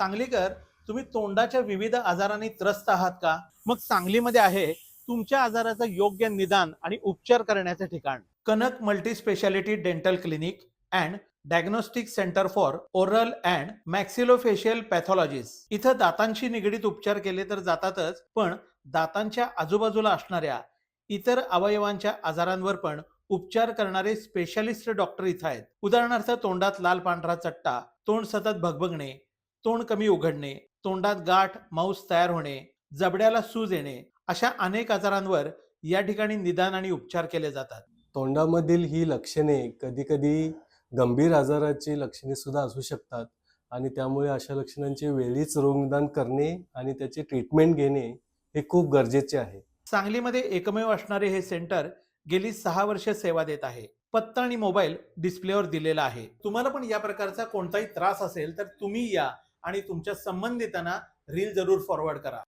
सांगलीकर तुम्ही तोंडाच्या विविध आजारांनी त्रस्त आहात का? मग सांगलीमध्ये आहे तुमच्या आजाराचं योग्य निदान आणि उपचार करण्याचे ठिकाण. Kanak multi speciality dental clinic and diagnostic centre for oral and maxillofacial pathologies. इथं दातांशी निगडीत उपचार केले तर जातातच पण दातांच्या आजूबाजूला असणाऱ्या इतर अवयवांच्या आजारांवर पण उपचार करणारे स्पेशालिस्ट डॉक्टर इथं आहेत. उदाहरणार्थ तोंडात लाल पांढरा चट्टा तोंड सतत भगभगणे तोंड कमी उघडणे तोंडात गाठ मांस तयार होणे जबड्याला सूज येणे अशा अनेक आजारांवर या ठिकाणी निदान आणि उपचार केले जातात. तोंडामधील ही लक्षणे कधी कधी गंभीर आजाराची लक्षणे सुद्धा असू शकतात आणि त्यामुळे अशा लक्षणांचे वेळीच रोगनिदान करणे आणि त्याचे ट्रीटमेंट घेणे हे खूप गरजेचे आहे. सांगलीमध्ये एकमेव असणारे हे सेंटर गेली सहा वर्ष सेवा देत आहे. पत्ता आणि मोबाईल डिस्प्लेवर दिलेला आहे. तुम्हाला पण या प्रकारचा कोणताही त्रास असेल तर तुम्ही या. आणि तुमच्या संबंधितांना रील जरूर फॉरवर्ड करा.